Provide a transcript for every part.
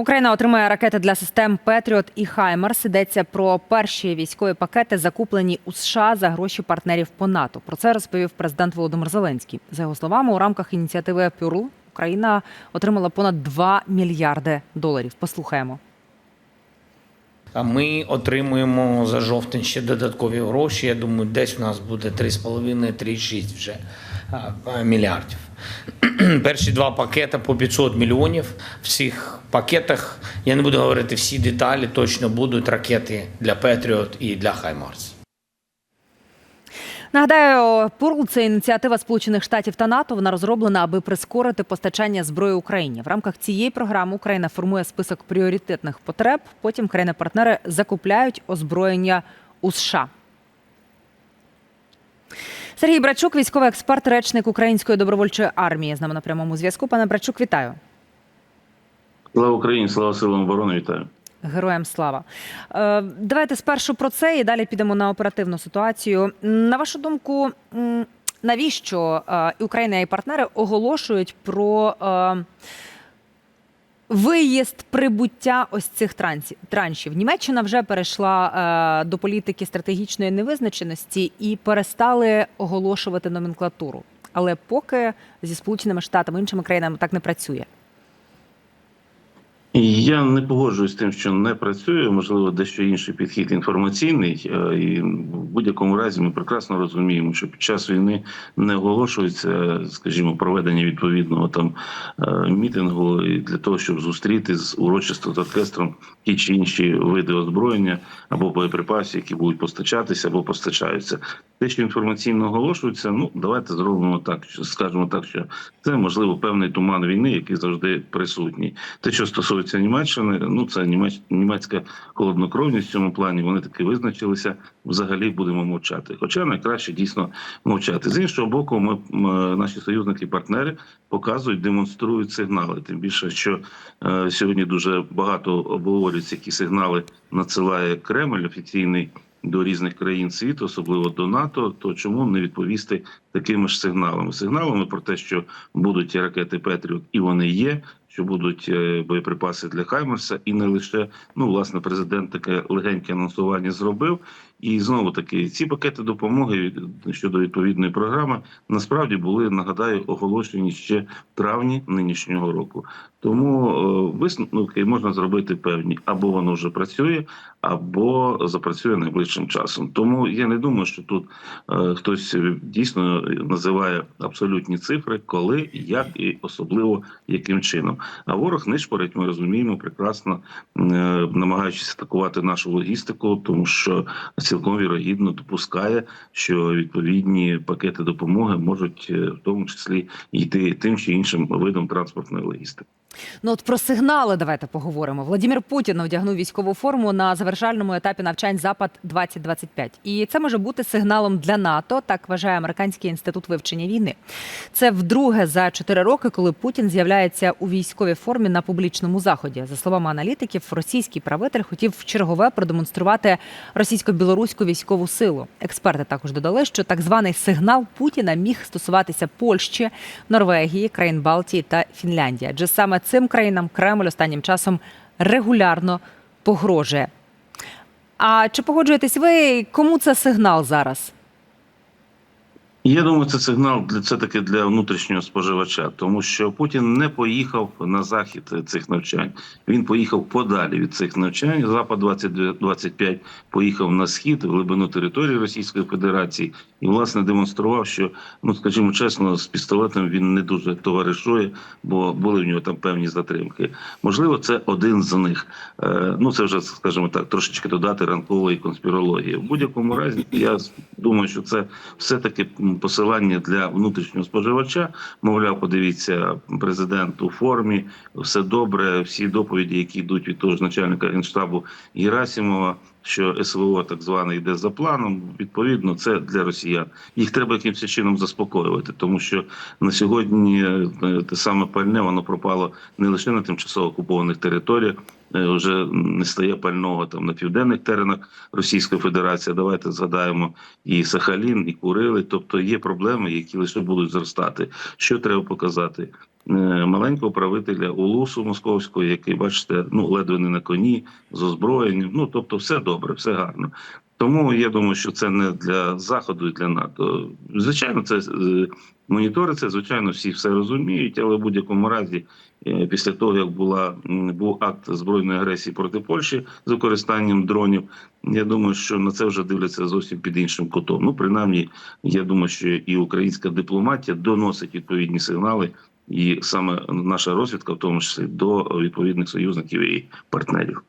Україна отримає ракети для систем Петріот і Хаймерс. Йдеться про перші військові пакети, закуплені у США за гроші партнерів по НАТО. Про це розповів президент Володимир Зеленський. За його словами, у рамках ініціативи Пюрл Україна отримала понад 2 мільярди доларів. Послухаємо. А ми отримуємо за жовтень ще додаткові гроші. Я думаю, десь у нас буде 3,5-3,6 вже мільярдів. Перші два пакети по 500 мільйонів. В цих пакетах я не буду говорити всі деталі. Точно будуть ракети для Петріот і для Хаймарс. Нагадаю, Пурл це ініціатива Сполучених Штатів та НАТО. Вона розроблена, аби прискорити постачання зброї Україні. В рамках цієї програми Україна формує список пріоритетних потреб. Потім країни-партнери закупляють озброєння у США. Сергій Брачук, військовий експерт, речник Української добровольчої армії. З нами на прямому зв'язку. Пане Брачук, вітаю. Слава Україні, слава силам оборони, вітаю. Героям слава. Е, Давайте спершу про це і далі підемо на оперативну ситуацію. На вашу думку, навіщо е, Україна і партнери оголошують про е, виїзд прибуття ось цих траншів? Німеччина вже перейшла е, до політики стратегічної невизначеності і перестали оголошувати номенклатуру. Але поки зі Сполученими Штатами іншими країнами так не працює. Я не погоджуюсь з тим, що не працює. Можливо, дещо інший підхід інформаційний. Е, І в будь-якому разі ми прекрасно розуміємо, що під час війни не оголошується, скажімо, проведення відповідного там е, мітингу для того, щоб зустріти з урочисто з оркестром ті чи інші види озброєння або боєприпасів, які будуть постачатися або постачаються. Те, що інформаційно оголошується, ну давайте зробимо так, що скажемо так, що це можливо певний туман війни, який завжди присутній. Те, що стосується Німеччини, ну це німець, німецька холоднокровність в цьому плані. Вони таки визначилися. Взагалі будемо мовчати. Хоча найкраще дійсно мовчати. З іншого боку, ми наші союзники, партнери показують, демонструють сигнали. Тим більше, що е, сьогодні дуже багато обговорюється, які сигнали надсилає Кремль офіційний до різних країн світу, особливо до НАТО, то чому не відповісти такими ж сигналами? Сигналами про те, що будуть ракети Петріот, і вони є. Що будуть е, боєприпаси для Хаймерса, і не лише ну власне президент таке легеньке анонсування зробив. І знову таки ці пакети допомоги щодо відповідної програми насправді були нагадаю оголошені ще в травні нинішнього року. Тому е, висновки можна зробити певні або воно вже працює, або запрацює найближчим часом. Тому я не думаю, що тут е, хтось дійсно називає абсолютні цифри, коли, як і особливо яким чином. А ворог нишпорить, ми розуміємо прекрасно, е, намагаючись атакувати нашу логістику, тому що цілком вірогідно допускає, що відповідні пакети допомоги можуть е, в тому числі йти тим чи іншим видом транспортної логістики. Ну от про сигнали давайте поговоримо. Владимир Путін одягнув військову форму на завершальному етапі навчань Запад 2025 І це може бути сигналом для НАТО. Так вважає американський інститут вивчення війни. Це вдруге за чотири роки, коли Путін з'являється у військовій формі на публічному заході. За словами аналітиків, російський правитель хотів в чергове продемонструвати російсько-білоруську військову силу. Експерти також додали, що так званий сигнал Путіна міг стосуватися Польщі, Норвегії, країн Балтії та Фінляндії. Адже саме цим країнам Кремль останнім часом регулярно погрожує. А чи погоджуєтесь ви, кому це сигнал зараз? Я думаю, це сигнал для це таки для внутрішнього споживача, тому що Путін не поїхав на захід цих навчань. Він поїхав подалі від цих навчань. Запад 2025 поїхав на схід, в глибину території Російської Федерації, і власне демонстрував, що ну скажімо чесно, з пістолетом він не дуже товаришує, бо були в нього там певні затримки. Можливо, це один з них. Е, Ну це вже скажімо так, трошечки додати ранкової конспірології. В будь-якому разі, я думаю, що це все таки посилання для внутрішнього споживача. Мовляв, подивіться, президент у формі, все добре. Всі доповіді, які йдуть від того ж начальника генштабу Герасимова, що СВО так зване йде за планом. Відповідно, це для росіян. Їх треба якимось чином заспокоювати, тому що на сьогодні е, те саме пальне воно пропало не лише на тимчасово окупованих територіях. е, Вже не стає пального там на південних теренах Російської Федерації. Давайте згадаємо і Сахалін, і Курили. Тобто є проблеми, які лише будуть зростати. Що треба показати? Е, маленького правителя Улусу Московського, який, бачите, ну ледве не на коні з озброєнням. Ну тобто, все добре, все гарно. Тому я думаю, що це не для заходу і для НАТО. Звичайно, це е, моніториться. Звичайно, всі все розуміють, але в будь-якому разі, е, після того як була був акт збройної агресії проти Польщі з використанням дронів, я думаю, що на це вже дивляться зовсім під іншим кутом. Ну, принаймні, я думаю, що і українська дипломатія доносить відповідні сигнали, і саме наша розвідка, в тому числі до відповідних союзників і партнерів.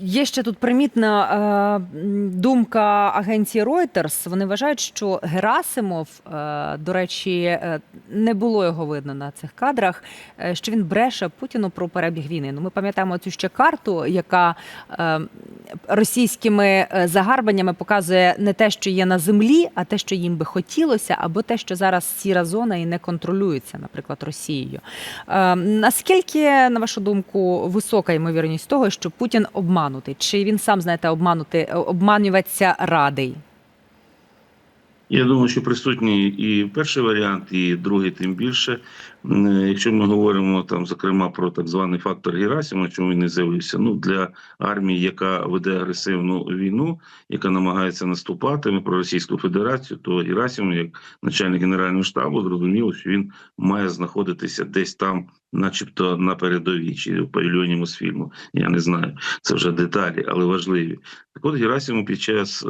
Є ще тут примітна е, думка агенції Reuters. Вони вважають, що Герасимов, е, до речі, е, не було його видно на цих кадрах. е, Що він бреше Путіну про перебіг війни. Ну, ми пам'ятаємо цю ще карту, яка е, російськими е, загарбаннями показує не те, що є на землі, а те, що їм би хотілося, або те, що зараз сіра зона і не контролюється, наприклад, Росією. Е, Наскільки, на вашу думку, висока ймовірність того, що Путін обманутий? Чи він сам знаєте, обманути обманюватися радий? Я думаю, що присутній і перший варіант, і другий тим більше. Е, Якщо ми говоримо там, зокрема, про так званий фактор Герасима, чому він не з'явився? Ну для армії, яка веде агресивну війну, яка намагається наступати про Російську Федерацію, то Герасимов, як начальник генерального штабу, зрозуміло, що він має знаходитися десь там, начебто на передовій чи в павільйоні Мосфільму. Я не знаю, це вже деталі, але важливі. Так от Герасимов під час.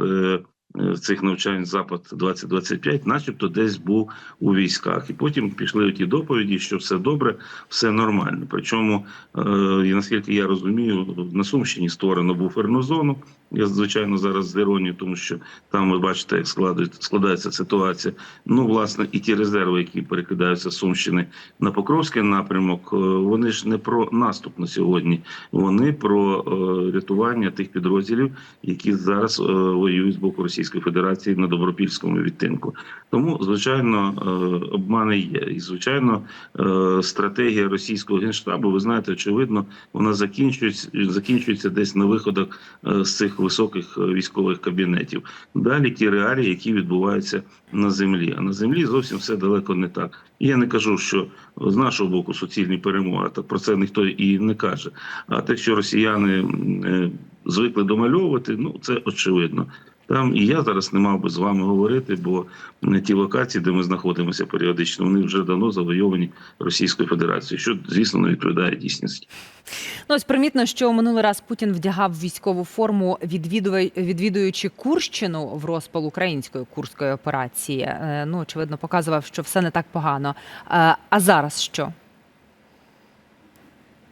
Цих навчань запад 2025 начебто десь був у військах, і потім пішли ті доповіді, що все добре, все нормально. Причому, е, і наскільки я розумію, на Сумщині створено буферну зону. Я звичайно зараз з іронією, тому що там ви бачите, як складається, ситуація. Ну, власне, і ті резерви, які перекидаються з Сумщини на Покровський напрямок, е, вони ж не про наступ на сьогодні, вони про е, рятування тих підрозділів, які зараз е, воюють з боку Російської Федерації на добропільському відтинку. Тому, звичайно, обмани є. І звичайно, стратегія російського генштабу, ви знаєте, очевидно, вона закінчується закінчується десь на виходах з цих високих е, військових кабінетів. Далі ті реалії, які відбуваються на землі. А на землі зовсім все далеко не так. І я не кажу, що з нашого боку суцільні перемоги, так про це ніхто і не каже. А те, що росіяни е, звикли домальовувати, ну це очевидно. Там і я зараз не мав би з вами говорити, бо ті локації, де ми знаходимося періодично, вони вже давно завойовані Російською Федерацією, що звісно не відповідає дійсності. Ну, ось примітно, що минулий раз Путін вдягав військову форму, відвідуючи Курщину в розпал української курської операції. Е, Ну, очевидно, показував, що все не так погано. Е, А зараз що?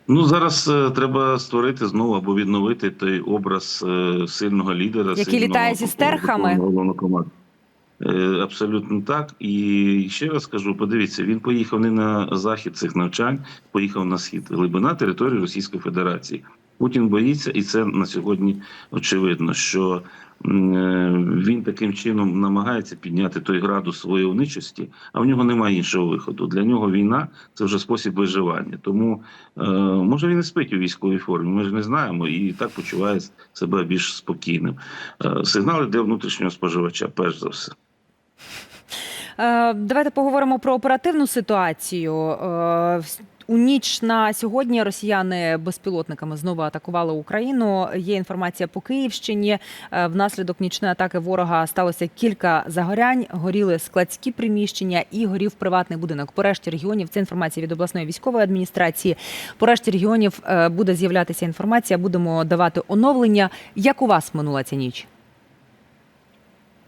Ну зараз е, треба створити знову або відновити той образ е, сильного лідера, Який сильного літає зі стерхами? головнокомандуючого. Е, Абсолютно так. І ще раз кажу: подивіться, він поїхав не на захід цих навчань, поїхав на схід. Глибина території Російської Федерації. Путін боїться, і це на сьогодні очевидно, що е, він таким чином намагається підняти той градус своєї уничості, а в нього немає іншого виходу. Для нього війна це вже спосіб виживання. Тому е, може він і спить у військовій формі. Ми ж не знаємо, і так почуває себе більш спокійним. Е, Сигнали для внутрішнього споживача, перш за все. Давайте поговоримо про оперативну ситуацію. У ніч на сьогодні росіяни безпілотниками знову атакували Україну. Є інформація по Київщині. Е, Внаслідок нічної атаки ворога сталося кілька загорянь. Горіли складські приміщення і горів приватний будинок. По решті регіонів це інформація від обласної військової адміністрації. По решті регіонів е, буде з'являтися інформація. Будемо давати оновлення. Як у вас минула ця ніч?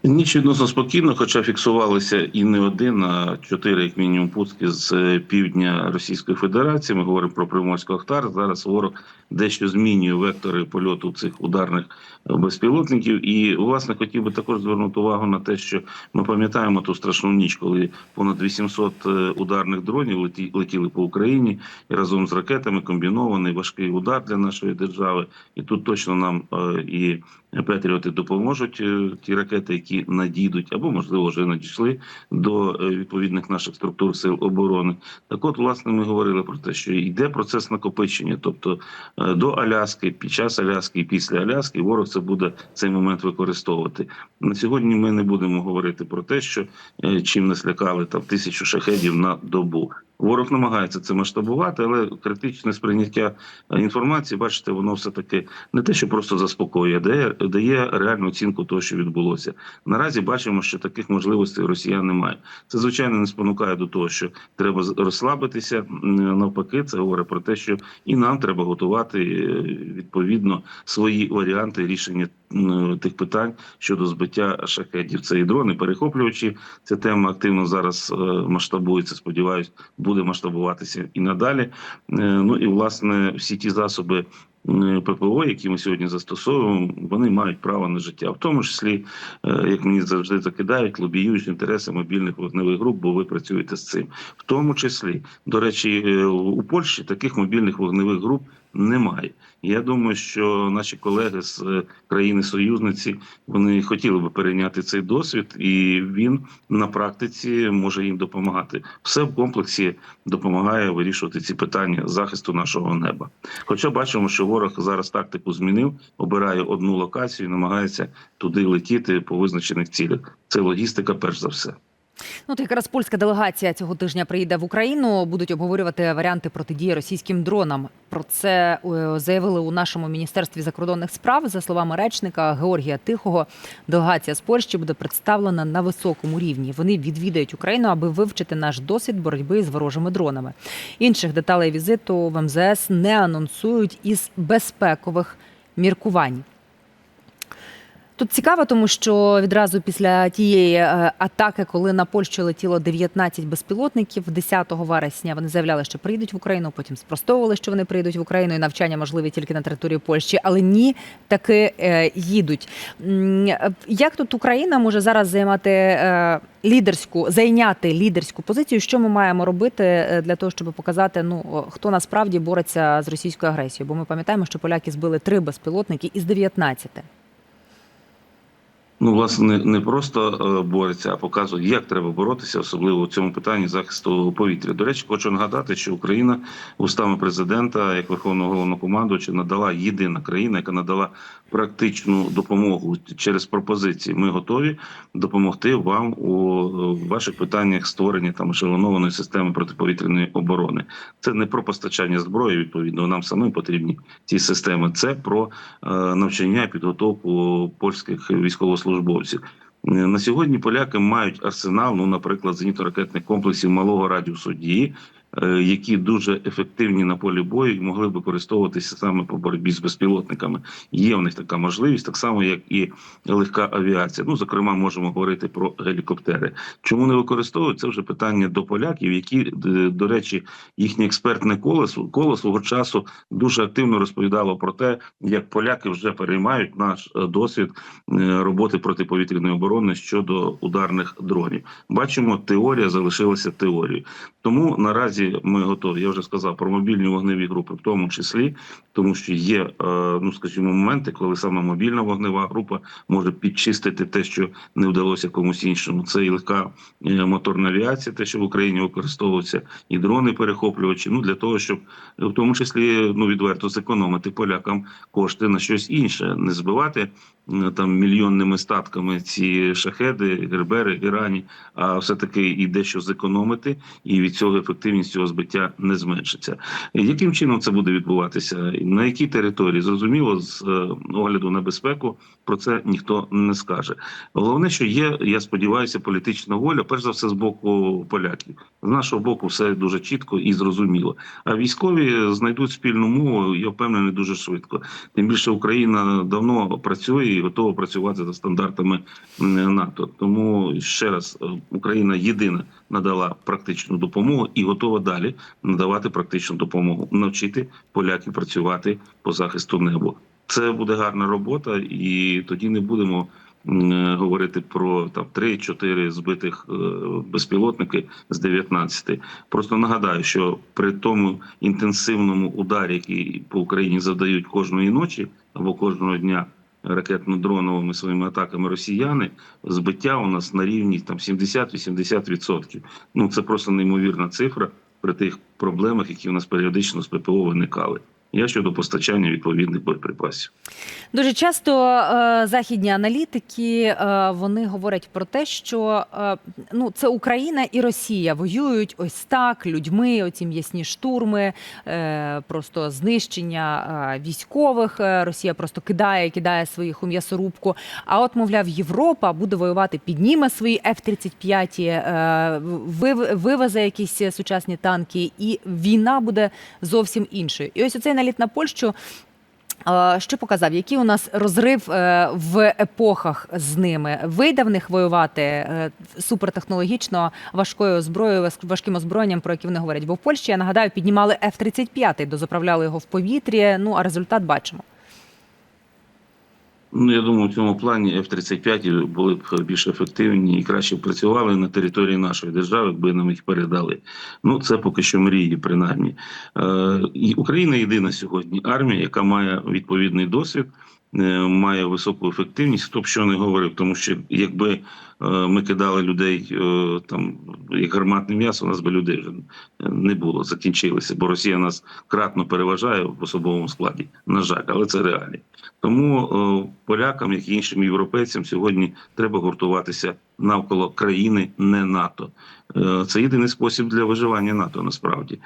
Ніч відносно спокійно, хоча фіксувалися і не один, а чотири, як мінімум, пуски з е, півдня Російської Федерації. Ми говоримо про Приморську Ахтар. Зараз ворог дещо змінює вектори польоту цих ударних безпілотників. І власне хотів би також звернути увагу на те, що ми пам'ятаємо ту страшну ніч, коли понад 800 е, ударних дронів летіли по Україні і разом з ракетами комбінований важкий удар для нашої держави. І тут точно нам е, і Петріоти допоможуть ті ракети, які надійдуть, або можливо вже надійшли до е, відповідних наших структур сил оборони. Так, от, власне, ми говорили про те, що йде процес накопичення, тобто е, до Аляски, під час Аляски і після Аляски ворог це буде цей момент використовувати. На сьогодні ми не будемо говорити про те, що е, чим нас лякали там тисячу шахедів на добу. Ворог намагається це масштабувати, але критичне сприйняття е, інформації, бачите, воно все таки не те, що просто заспокоює, дає, дає реальну оцінку того, що відбулося. Наразі бачимо, що таких можливостей росіян немає. Це звичайно не спонукає до того, що треба розслабитися. Навпаки, це говорить про те, що і нам треба готувати е, відповідно свої варіанти рішення тих питань щодо збиття шахедів. Це і дрони, перехоплювачі. Ця тема активно зараз е, масштабується. Сподіваюсь, буде масштабуватися і надалі. Е, Ну і власне всі ті засоби. ППО, які ми сьогодні застосовуємо, вони мають право на життя, в тому числі, е, як мені завжди закидають, лобіюють інтереси мобільних вогневих груп, бо ви працюєте з цим. В тому числі, до речі, е, у Польщі таких мобільних вогневих груп немає. Я думаю, що наші колеги з е, країни союзниці вони хотіли би перейняти цей досвід, і він на практиці може їм допомагати. Все в комплексі допомагає вирішувати ці питання захисту нашого неба. Хоча бачимо, що ворог зараз тактику змінив, обирає одну локацію, і намагається туди летіти по визначених цілях. Це логістика, перш за все. Ну, то якраз польська делегація цього тижня приїде в Україну. Будуть обговорювати варіанти протидії російським дронам. Про це е, заявили у нашому міністерстві закордонних справ. За словами речника Георгія Тихого, делегація з Польщі буде представлена на високому рівні. Вони відвідають Україну, аби вивчити наш досвід боротьби з ворожими дронами. Інших деталей візиту в МЗС не анонсують із безпекових міркувань. Тут цікаво, тому що відразу після тієї е, атаки, коли на Польщу летіло 19 безпілотників, 10 вересня вони заявляли, що прийдуть в Україну. Потім спростовували, що вони прийдуть в Україну, і навчання можливі тільки на території Польщі, але ні, таки е, їдуть. Е, Як тут Україна може зараз займати лідерську, зайняти лідерську позицію? Що ми маємо робити для того, щоб показати, ну хто насправді бореться з російською агресією? Бо ми пам'ятаємо, що поляки збили три безпілотники із 19. Ну, власне, не просто е, бореться, а показує, як треба боротися, особливо в цьому питанні захисту повітря. До речі, хочу нагадати, що Україна устами президента, як верховного головнокомандувача, надала єдина країна, яка надала практичну допомогу через пропозиції. Ми готові допомогти вам у е, ваших питаннях створення там ешелонованої системи протиповітряної оборони. Це не про постачання зброї. Відповідно, нам самим потрібні ці системи. Це про е, навчання і підготовку польських військовослужбовців. Е, На сьогодні поляки мають арсенал, ну, наприклад, зенітно-ракетних комплексів малого радіусу дії, які дуже ефективні на полі бою і могли б використовуватися саме по боротьбі з безпілотниками. Є в них така можливість, так само як і легка авіація. Ну, зокрема, можемо говорити про гелікоптери. Чому не використовують? Це вже питання до поляків, які, до речі, їхнє експертне коло коло свого часу дуже активно розповідало про те, як поляки вже переймають наш е, досвід е, роботи протиповітряної оборони щодо ударних дронів. Бачимо, теорія залишилася теорією. Тому наразі ми готові. Я вже сказав про мобільні вогневі групи, в тому числі, тому що є, е, ну скажімо, моменти, коли саме мобільна вогнева група може підчистити те, що не вдалося комусь іншому. Це і легка е, моторна авіація, те, що в Україні використовується, і дрони перехоплювачі. Ну для того, щоб в тому числі ну відверто зекономити полякам кошти на щось інше, не збивати е, там мільйонними статками ці шахеди, гербери, ірані, а все таки і дещо зекономити, і від цього ефективність цього збиття не зменшиться. Яким чином це буде відбуватися? На якій території зрозуміло з е, огляду на безпеку про це ніхто не скаже. Головне, що є, я сподіваюся, політична воля, перш за все, з боку поляків. З нашого боку, все дуже чітко і зрозуміло. А військові знайдуть спільну мову, я впевнений, дуже швидко. Тим більше Україна давно працює і готова працювати за стандартами НАТО. Тому ще раз, е, Україна єдина надала практичну допомогу і готова далі надавати практичну допомогу, навчити поляків працювати по захисту неба. Це буде гарна робота, і тоді не будемо говорити про там 3-4 збитих е, безпілотники з 19. Просто нагадаю, що при тому інтенсивному ударі, який по Україні завдають кожної ночі або кожного дня ракетно-дроновими своїми атаками росіяни, збиття у нас на рівні там 70-80%. Ну це просто неймовірна цифра при тих проблемах, які у нас періодично з ППО виникали. Я щодо постачання відповідних боєприпасів. Дуже часто е, західні аналітики е, вони говорять про те, що е, ну це Україна і Росія воюють ось так людьми, оці м'ясні штурми, е, просто знищення е, військових. Е, Росія просто кидає, кидає своїх у м'ясорубку. А от, мовляв, Європа буде воювати, підніме свої F-35, е, вивезе якісь сучасні танки, і війна буде зовсім іншою. І ось оцей наліт на Польщу. Що показав, який у нас розрив е, в епохах з ними? Вийде них воювати е, супертехнологічно важкою зброєю, важким озброєнням, про які вони говорять? Бо в Польщі, я нагадаю, піднімали F-35, дозаправляли його в повітрі. Ну а результат бачимо. Ну, я думаю, в цьому плані F-35 були б більш ефективні і краще працювали на території нашої держави, якби нам їх передали. Ну, це поки що мрії, принаймні. Е, Україна єдина сьогодні армія, яка має відповідний досвід, е, має високу ефективність. Хто б що не говорив, тому що якби ми кидали людей е, там як гарматне м'ясо, у нас би людей вже не було, закінчилися, бо Росія нас кратно переважає в особовому складі. На жаль, але це реалії. Тому е, полякам, як і іншим європейцям, сьогодні треба гуртуватися навколо країни, не НАТО. Е, Це єдиний спосіб для виживання НАТО. Насправді,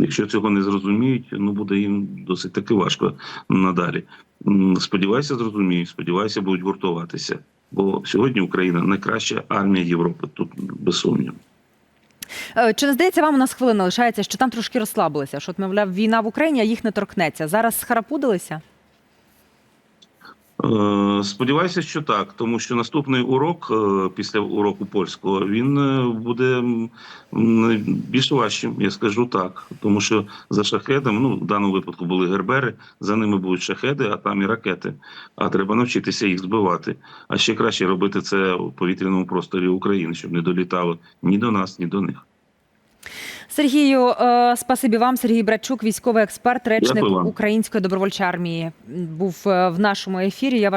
якщо цього не зрозуміють, ну буде їм досить таки важко надалі. Сподіваюся, зрозуміють. Сподіваюся, будуть гуртуватися. Бо сьогодні Україна найкраща армія Європи. Тут без сумніву. Е, Чи не здається вам у нас хвилина лишається, що там трошки розслабилися? Що, от, мовляв, війна в Україні, а їх не торкнеться. Зараз схарапудилися? Е, Сподіваюся, що так, тому що наступний урок е, після уроку польського він е, буде більш важчим, я скажу так. Тому що за шахедами, ну в даному випадку були гербери, за ними будуть шахеди, а там і ракети. А треба навчитися їх збивати. А ще краще робити це у повітряному просторі України, щоб не долітало ні до нас, ні до них. Сергію, е, спасибі вам. Сергій Братчук, військовий експерт, речник. Української добровольчої армії, був е, в нашому ефірі. Я